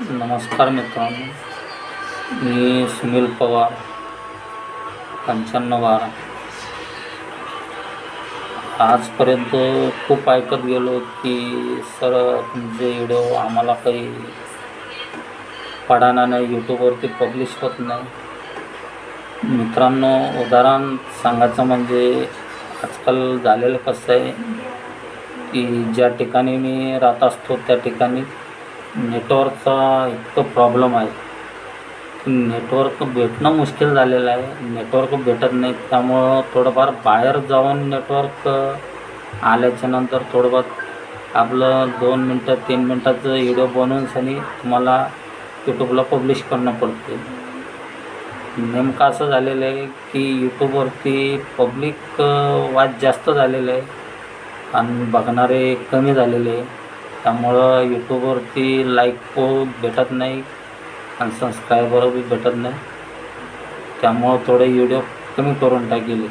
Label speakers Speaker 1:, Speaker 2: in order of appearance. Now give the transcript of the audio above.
Speaker 1: नमस्कार मित्रांनो मी सुनील पवार पंच्याण्णव बारा. आजपर्यंत खूप ऐकत गेलो की सर तुमचे व्हिडिओ आम्हाला काही पडाना नाही यूट्यूबवरती पब्लिश होत नाही. मित्रांनो उदाहरण सांगायचं म्हणजे आजकाल झालेलं कसं आहे की ज्या ठिकाणी मी राहत असतो त्या ठिकाणी नेटवर्कचा इतकं प्रॉब्लेम आहे. नेटवर्क भेटणं मुश्किल झालेलं आहे. नेटवर्क भेटत नाही त्यामुळं थोडंफार बाहेर जाऊन नेटवर्क आल्याच्यानंतर थोडंफार आपलं दोन मिनटं तीन मिनटाचं व्हिडिओ बनवून सनी तुम्हाला यूट्यूबला पब्लिश करणं पडते नेमकं असं झालेलं आहे की यूट्यूबवरती पब्लिक वाच जास्त झालेलं आहे. आणि बघणारे कमी झालेले आहे. त्यामुळं यूट्यूबवरती लाईक पो भेटत नाही आणि सबस्क्रायबर बी भेटत नाही. त्यामुळं थोडे व्हिडिओ कमी करून टाकले.